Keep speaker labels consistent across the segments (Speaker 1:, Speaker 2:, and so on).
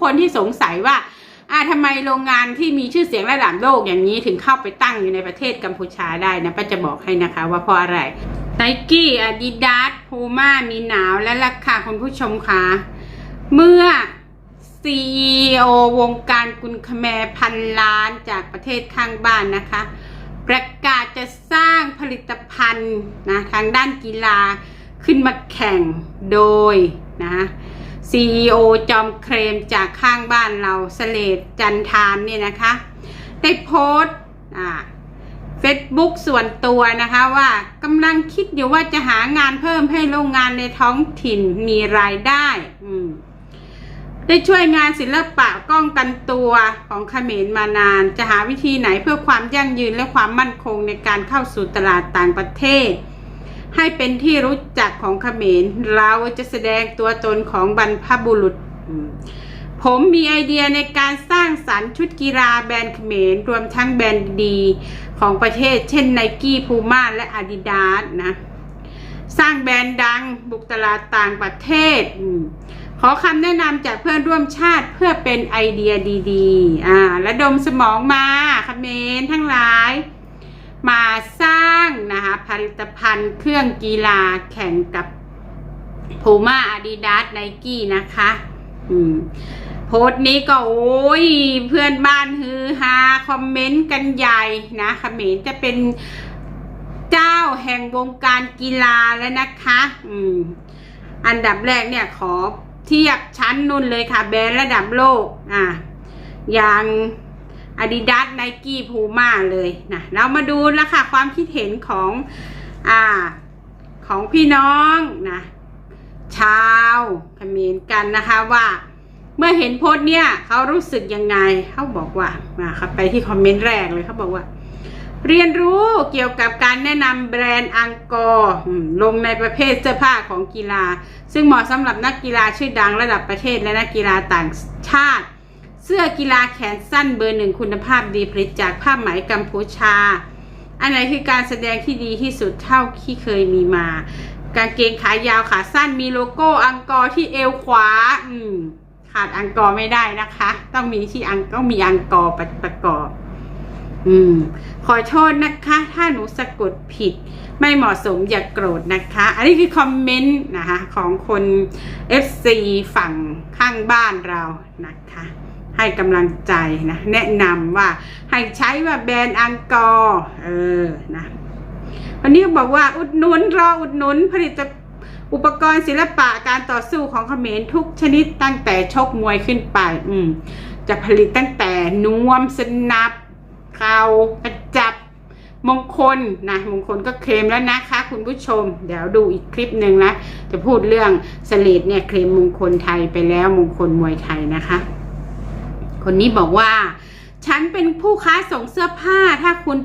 Speaker 1: คนที่สงสัยว่าอ่าทำไมโรงงานที่มีชื่อเสียงระดับโลกอย่างนี้ถึงเข้าไปตั้งอยู่ในประเทศกัมพูชาได้นะป้าจะบอกให้นะคะว่าเพราะอะไรไนกี้อาดิดาสพูม่ามีหนาวและราคาคุณผู้ชมคะเมื่อ CEO วงการกุลคแมพันล้านจากประเทศข้างบ้านนะคะ ประกาศจะสร้างผลิตภัณฑ์นะทางด้านกีฬาขึ้นมาแข่งโดยนะ CEO จอมเครมจากข้างบ้านเราเสเลดจันทานเนี่ยนะคะ ได้โพสต์อ่า Facebook ส่วนตัวนะคะว่ากำลังคิดอยู่ว่าจะหางานเพิ่มให้โรงงานในท้องถิ่นมีรายได้ได้ช่วยงานศิลปะป้องกันตัวของเขมรมานาน จะหาวิธีไหนเพื่อความยั่งยืนและความมั่นคงในการเข้าสู่ตลาดต่างประเทศ ให้เป็นที่รู้จักของเขมร เราจะแสดงตัวตนของบรรพบุรุษ ผมมีไอเดียในการสร้างสรรค์ชุดกีฬาแบรนด์เขมร รวมทั้งแบรนด์ดีของประเทศ เช่นไนกี้พูม่าและอาดิดาสนะ สร้างแบรนด์ดังบุกตลาดต่างประเทศ ขอคำแนะนำจากเพื่อนร่วมชาติเพื่อเป็นไอเดียดีๆ อ่า และดมสมองมาเขมนทั้งหลาย มาสร้างนะคะผลิตภัณฑ์เครื่องกีฬาแข่งกับพูม่าอาดิดาสไนกี้นะคะโพสต์นี้ก็โอ้ยเพื่อนบ้านฮือฮาคอมเมนต์กันใหญ่นะเมรจะเป็นเจ้าแห่งวงการกีฬาแล้วนะคะอืมอันดับแรกเนี่ยขอเทียบชั้นนุ่นเลยค่ะแบรนด์ระดับโลกอะอย่าง Adidas Nike Puma เลยนะเรามาดูแล้วค่ะความคิดเห็นของอ่าของพี่น้องนะชาวเขมรกันนะคะว่าเมื่อเห็นโพสต์เนี่ยเขารู้สึกยังไงเขาบอกว่ามาครับไปที่คอมเมนต์แรกเลยเขาบอกว่า เรียนรู้เกี่ยวกับการแนะนำแบรนด์อังกอร์ลงในประเภทเสื้อผ้าของกีฬา ซึ่งเหมาะสำหรับนักกีฬาชื่อดังระดับประเทศและนักกีฬาต่างชาติ เสื้อกีฬาแขนสั้นเบอร์หนึ่งคุณภาพดีผลิตจากผ้าไหมกัมพูชา อันไหนคือการแสดงที่ดีที่สุดเท่าที่เคยมีมา กางเกงขายาวขาสั้นมีโลโก้อังกอร์ที่เอวขวา อืม ขาดอังกอร์ไม่ได้นะคะ ต้องมีที่อังต้องมีอังกอร์ประประกอบ อืม ขอโทษนะคะ ถ้าหนูสะกดผิดไม่เหมาะสมอย่ากโกรธนะคะ อันนี้คือคอมเมนต์นะคะของคน FC ฝั่งข้างบ้านเรานะคะ ให้กำลังใจนะแนะนำว่าให้ใช้ว่าแบรนด์อังกอร์เออนะวันนี้บอกว่าอุดหนุนรออุดหนุนผลิตอุปกรณ์ศิลปะการต่อสู้ของเขมรทุกชนิดตั้งแต่ชกมวยขึ้นไป อืม จะผลิตตั้งแต่นวมสนับเข่ากระจับมงคลนะมงคลก็เคลมแล้วนะคะ คุณผู้ชม เดี๋ยวดูอีกคลิปหนึ่งนะ จะพูดเรื่องสลีดเนี่ยเคลมมงคลไทยไปแล้วมงคลมวยไทยนะคะ คนนี้บอกว่า ฉันเป็นผู้ค้าส่งเสื้อผ้า ถ้าคุณ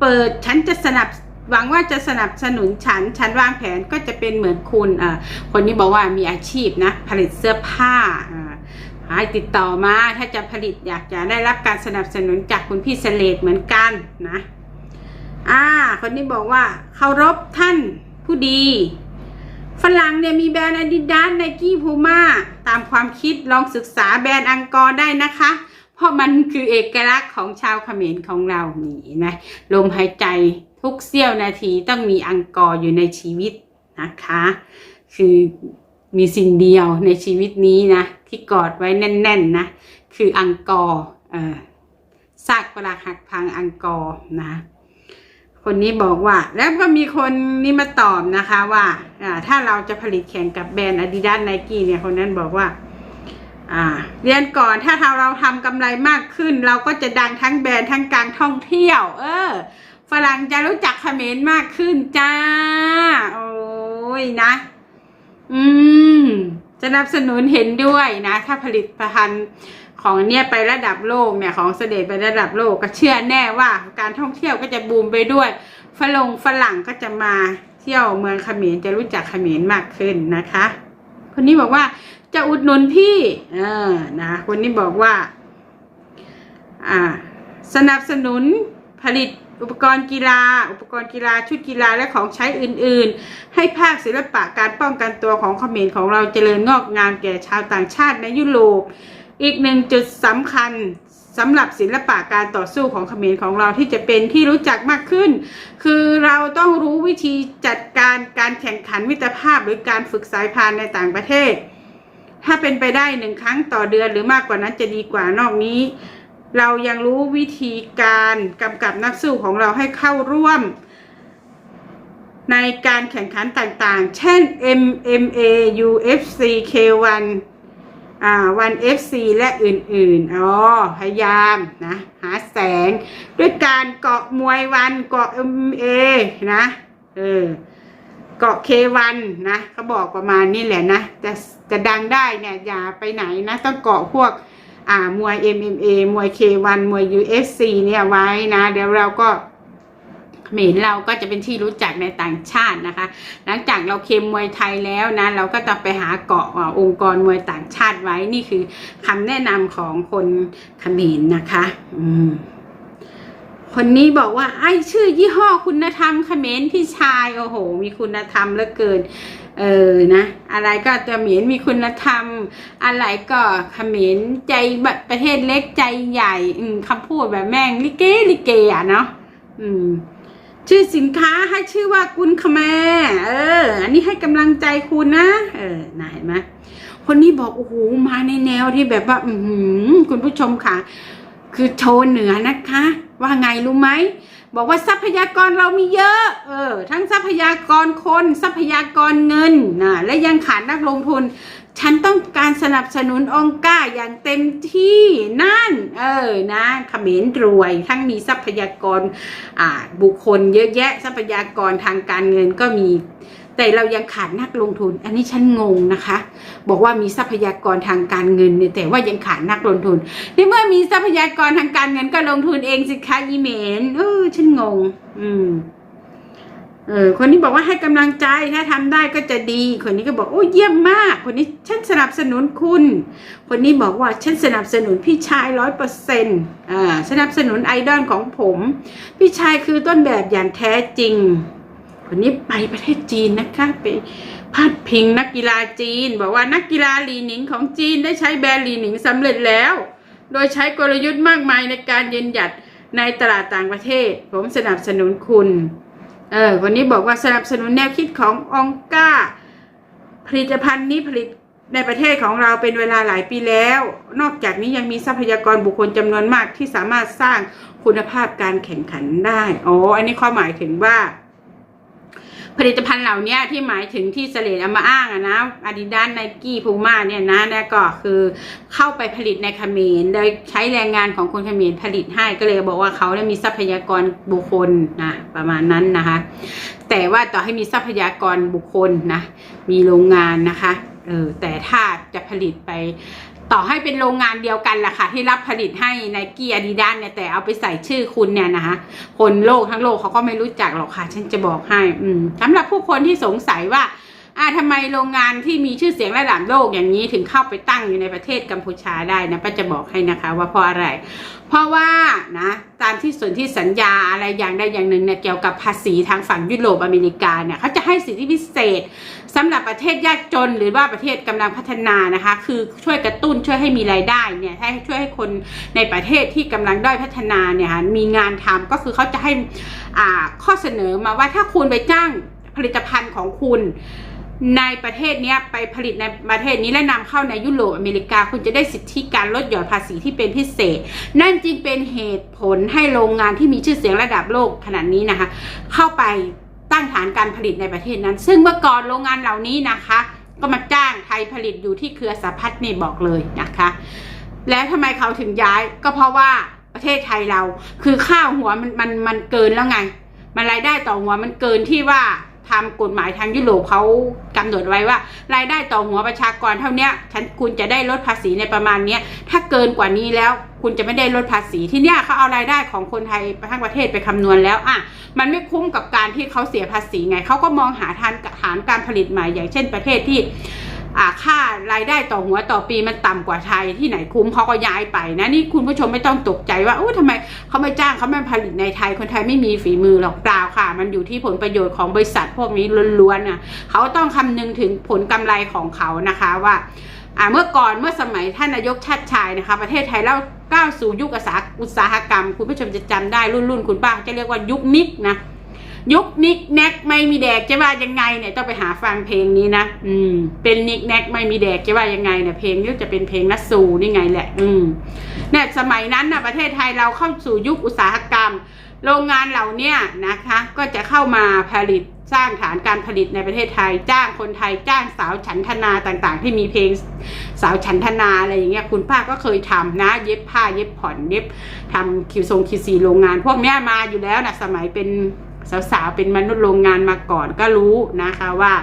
Speaker 1: เปิดฉันจะสนับหวังว่าจะสนับสนุนฉัน ฉันวางแผนก็จะเป็นเหมือนคุณอ่าคนนี้บอกว่ามีอาชีพนะ ผลิตเสื้อผ้าอ่าให้ติดต่อมาถ้าจะผลิตอยากจะได้รับการสนับสนุนจากคุณพี่เสเลดเหมือนกันนะ อ่า คนนี้บอกว่าเคารพท่านผู้ดี ฝรั่งเนี่ยมีแบรนด์ Adidas Nike Puma ตามความคิดลองศึกษาแบรนด์อังกอร์ได้นะคะ เพราะมันคือเอกลักษณ์ของชาวเขมรของเรานี่นะลมหายใจทุกเสี้ยวนาทีต้องมีอังกอร์อยู่ในชีวิตนะคะ คือมีสิ่งเดียวในชีวิตนี้นะ ที่กอดไว้แน่นๆนะคืออังกอร์เออซากปรักหักพังอังกอร์นะ คนนี้บอกว่า แล้วก็มีคนนี้มาตอบนะคะว่าถ้าเราจะผลิตแข่งกับแบรนด์ Adidas Nike เนี่ยคนนั้นบอกว่าอ่าเรียนก่อนถ้าเราทำกำไรมากขึ้น เราก็จะดังทั้งแบรนด์ทั้งการท่องเที่ยว เออ ฝรั่งจะรู้จักเขมรมากขึ้นจ้า โอ้ยนะ อืม สนับสนุนเห็นด้วยนะ ถ้าผลิตภัณฑ์ของเนี่ยไประดับโลกเนี่ยของเสด็จไประดับโลกก็เชื่อแน่ว่าการท่องเที่ยวก็จะบูมไปด้วยฝรั่งฝรั่งก็จะมาเที่ยวเมืองเขมรจะรู้จักเขมรมากขึ้นนะคะ คนนี้บอกว่าจะอุดหนุนพี่เออนะคนนี้บอกว่า อ่า สนับสนุนผลิต อุปกรณ์กีฬา อุปกรณ์กีฬาชุดกีฬาและของใช้อื่น ๆ ให้ภาคศิลปะการป้องกันตัวของเขมรของเราเจริญงอกงามแก่ชาวต่างชาติในยุโรป อีกหนึ่งจุดสำคัญสำหรับศิลปะการต่อสู้ของเขมรของเราที่จะเป็นที่รู้จักมากขึ้น คือเราต้องรู้วิธีจัดการการแข่งขันมิตรภาพหรือการฝึกสายพานในต่างประเทศ ถ้าเป็นไปได้หนึ่งครั้งต่อเดือนหรือมากกว่านั้นจะดีกว่านอกนี้ เรายังรู้วิธีการกำกับนักสู้ของเราให้เข้าร่วม ในการแข่งขันต่างๆ เช่น MMA UFC K1 อ่า1 FC และอื่นๆ อ๋อ พยายามนะ หาแสง ด้วยการเกาะมวยวันเกาะ MMA นะ เออ เกาะ K1 นะเขาบอกประมาณนี้แหละนะ จะจะดังได้เนี่ย อย่าไปไหนนะ ต้องเกาะพวก อ่ามวย MMA มวย K1 มวย UFC เนี่ยไว้นะ เดี๋ยวเราก็เขมรเราก็จะเป็นที่รู้จักในต่างชาตินะคะ หลังจากเราเคมมวยไทยแล้วนะ เราก็ต้องไปหาเกาะองค์กรมวยต่างชาติไว้นี่คือคำแนะนำของคนเขมรนะคะอืมคนนี้บอกว่าไอ้ชื่อยี่ห้อคุณธรรมเขมรพี่ชายโอ้โห มีคุณธรรมเหลือเกิน เออนะ อะไรก็เขมรมีคุณธรรม อะไรก็เขมรใจแบบประเทศเล็กใจใหญ่ อืมคำพูดแบบแม่งลิเกลิเกอะเนาะอืม ชื่อสินค้าให้ชื่อว่ากุนขแมเออ อันนี้ให้กำลังใจคุณนะ เออนาเห็นไหมคนนี้บอกโอ้โหมาในแนวที่แบบว่า อืคุณผู้ชมค่ะ คือโชว์เหนือนะคะ ว่าไงรู้ไหม บอกว่าทรัพยากรเรามีเยอะ เออ ทั้งทรัพยากรคน ทรัพยากรเงินนะและยังขาดนักลงทุน ฉันต้องการสนับสนุนองค์ก้าอย่างเต็มที่นั่น เออ นะเขมรรวย ทั้งมีทรัพยากรอ่าบุคคลเยอะแยะ ทรัพยากรทางการเงินก็มี แต่เรายังขาดนักลงทุน อันนี้ฉันงงนะคะ บอกว่ามีทรัพยากรทางการเงินเนี่ยแต่ว่ายังขาดนักลงทุนในเมื่อมีทรัพยากรทางการเงินก็ลงทุนเองสิคะยีเมนเออฉันงง อืมเออคนนี้บอกว่าให้กำลังใจถ้าทำได้ก็จะดี คนนี้ก็บอกโอ้เยี่ยมมาก คนนี้ฉันสนับสนุนคุณ คนนี้บอกว่าฉันสนับสนุนพี่ชายร้อยเปอร์เซ็นต์อ่าสนับสนุนไอดอลของผม พี่ชายคือต้นแบบอย่างแท้จริง คนนี้ไปประเทศจีนนะคะไปพาดพิงนักกีฬาจีน บอกว่านักกีฬาหลีหนิงของจีนได้ใช้แบรนด์ลีหนิงสำเร็จแล้ว โดยใช้กลยุทธ์มากมายในการยืนหยัดในตลาดต่างประเทศ ผมสนับสนุนคุณเออวันนี้บอกว่าสนับสนุนแนวคิดขององก้า ผลิตภัณฑ์นี้ผลิตในประเทศของเราเป็นเวลาหลายปีแล้ว นอกจากนี้ยังมีทรัพยากรบุคคลจำนวนมากที่สามารถสร้างคุณภาพการแข่งขันได้อ๋ออันนี้ความหมายถึงว่า ผลิตภัณฑ์เหล่านี้ที่หมายถึงที่เสลดเอามาอ้างนะอาดิดาสไนกี้พูม่าเนี่ยนะนะก็คือเข้าไปผลิตในเขมรโดยใช้แรงงานของคนเขมรผลิตให้ก็เลยบอกว่าเขาเนี่ยมีทรัพยากรบุคคลนะประมาณนั้นนะคะ แต่ว่าต่อให้มีทรัพยากรบุคคลนะมีโรงงานนะคะเออแต่ถ้าจะผลิตไป ต่อให้เป็นโรงงานเดียวกันแหละค่ะที่รับผลิตให้ไนกี้อาดิดาสเนี่ยแต่เอาไปใส่ชื่อคุณเนี่ยนะคะคนโลกทั้งโลกเขาก็ไม่รู้จักหรอกค่ะ ฉันจะบอกให้ อืมสำหรับผู้คนที่สงสัยว่า อ่าทำไมโรงงานที่มีชื่อเสียงระดับโลกอย่างนี้ถึงเข้าไปตั้งอยู่ในประเทศกัมพูชาได้นะป้าจะบอกให้นะคะว่าเพราะอะไร เพราะว่านะตามที่ส่วนที่สัญญาอะไรอย่างใดอย่างหนึ่งเนี่ยเกี่ยวกับภาษีทางฝั่งยุโรปอเมริกาเนี่ยเขาจะให้สิทธิพิเศษสำหรับประเทศยากจนหรือว่าประเทศกำลังพัฒนานะคะ คือช่วยกระตุ้นช่วยให้มีรายได้เนี่ยให้ช่วยให้คนในประเทศที่กำลังด้อยพัฒนาเนี่ยมีงานทำก็คือเขาจะให้อ่าข้อเสนอมาว่าถ้าคุณไปจ้างผลิตภัณฑ์ของคุณ ในประเทศนี้ไปผลิตในประเทศนี้และนำเข้าในยุโรปอเมริกา คุณจะได้สิทธิการลดหย่อนภาษีที่เป็นพิเศษ นั่นจึงเป็นเหตุผลให้โรงงานที่มีชื่อเสียงระดับโลกขนาดนี้นะคะ เข้าไปตั้งฐานการผลิตในประเทศนั้น ซึ่งเมื่อก่อนโรงงานเหล่านี้นะคะ ก็มาจ้างไทยผลิตอยู่ที่เครือสาพัฒน์นี่บอกเลยนะคะ แล้วทำไมเขาถึงย้ายก็เพราะว่าประเทศไทยเรา คือข้าวหัวมันมันมันเกินแล้วไง มันรายได้ต่อหัวมันเกินที่ว่า ทำกฎหมายทางยุโรปเขากำหนดไว้ว่า รายได้ต่อหัวประชากรเท่านี้ฉันคุณจะได้ลดภาษีในประมาณเนี้ยถ้าเกินกว่านี้แล้วคุณจะไม่ได้ลดภาษีที่เนี้ยเขาเอารายได้ของคนไทยทั้งประเทศไปคำนวณแล้วอะมันไม่คุ้มกับการที่เขาเสียภาษีไงเขาก็มองหาทางฐานการผลิตใหม่อย่างเช่นประเทศที่ ค่ารายได้ต่อหัวต่อปีมันต่ำกว่าไทยที่ไหนคุ้มเขาก็ย้ายไปนะนี่คุณผู้ชมไม่ต้องตกใจว่าโอ้ทำไมเขาไม่จ้างเขาไม่ผลิตในไทยคนไทยไม่มีฝีมือหรอกเปล่าค่ะ มันอยู่ที่ผลประโยชน์ของบริษัทพวกนี้ล้วนๆนะเขาต้องคำนึงถึงผลกำไรของเขานะคะว่าอ่าเมื่อก่อนเมื่อสมัยท่านนายกชาติชายนะคะ ประเทศไทยเราก้าวสู่ยุคอุตสาหกรรม คุณผู้ชมจะจำได้รุ่นรุ่นคุณป้าจะเรียกว่ายุคนิกนะ ยุคนิกแนกไม่มีแดกจะว่ายังไงเนี่ยต้องไปหาฟังเพลงนี้นะอืม เป็นนิกแนกไม่มีแดกจะว่ายังไงเนี่ยเพลงนี้จะเป็นเพลงนัสซูนี่ไงแหละ อืมเนี่ยสมัยนั้นนะประเทศไทยเราเข้าสู่ยุคอุตสาหกรรม โรงงานเหล่านี้นะคะ ก็จะเข้ามาผลิตสร้างฐานการผลิตในประเทศไทย จ้างคนไทยจ้างสาวฉันทนาต่างๆ ที่มีเพลงสาวฉันทนาอะไรอย่างเงี้ยคุณป้าก็เคยทำนะ เย็บผ้าเย็บผ่อนเย็บทำคิวทรงคิวซีโรงงาน พวกเนี้ยมาอยู่แล้วนะสมัยเป็น สาวๆเป็นมนุษย์โรงงานมาก่อนก็รู้นะคะว่า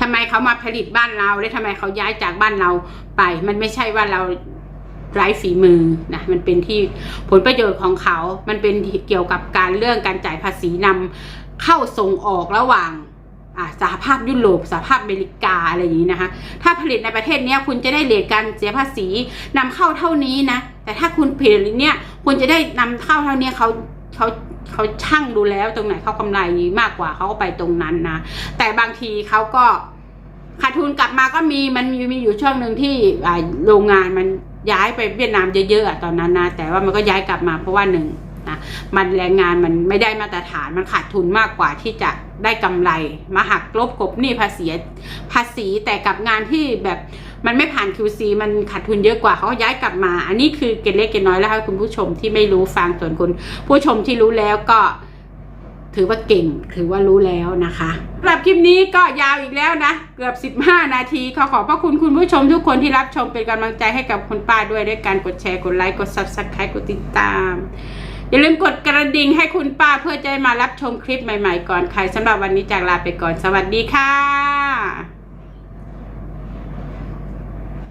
Speaker 1: ทำไมเขามาผลิตบ้านเราและทำไมเขาย้ายจากบ้านเราไป มันไม่ใช่ว่าเราไร้ฝีมือนะมันเป็นที่ผลประโยชน์ของเขา มันเป็นเกี่ยวกับการเรื่องการจ่ายภาษีนำเข้าส่งออกระหว่างอาสหภาพยุโรปสหภาพอเมริกาอะไรอย่างนี้นะคะ ถ้าผลิตในประเทศนี้คุณจะได้เหลทการเสียภาษีนำเข้าเท่านี้นะ แต่ถ้าคุณผลิตเนี่ยคุณจะได้นำเข้าเท่านี้เขาเขา เขาช่างดูแล้วตรงไหนเขากำไรมากกว่าเขาก็ไปตรงนั้นนะแต่บางทีเขาก็ขาดทุนกลับมาก็มีมันมีมีอยู่ช่วงหนึ่งที่โรงงานมันย้ายไปเวียดนามเยอะๆตอนนั้นนะแต่ว่ามันก็ย้ายกลับมาเพราะว่าหนึ่งนะมันแรงงานมันไม่ได้มาตรฐานมันขาดทุนมากกว่าที่จะได้กำไรมาหักลบกบหนี้ภาษีภาษีแต่กับงานที่แบบ มันไม่ผ่าน QC มันขาดทุนเยอะกว่าเขาก็ย้ายกลับมา อันนี้คือเกณฑ์เล็กเกณฑ์น้อยแล้วค่ะคุณผู้ชมที่ไม่รู้ฟังส่วนคุณผู้ชมที่รู้แล้วก็ถือว่าเก่งถือว่ารู้แล้วนะคะสำหรับคลิปนี้ก็ยาวอีกแล้วนะ เกือบ 15 นาที ขอขอบพระคุณคุณผู้ชมทุกคนที่รับชมเป็นกำลังใจให้กับคุณป้าด้วยด้วยการกดแชร์กดไลค์กด subscribe กดติดตาม อย่าลืมกดกระดิ่งให้คุณป้าเพื่อจะได้มารับชมคลิปใหม่ ๆ ก่อนใครสำหรับวันนี้จากลาไปก่อนสวัสดีค่ะ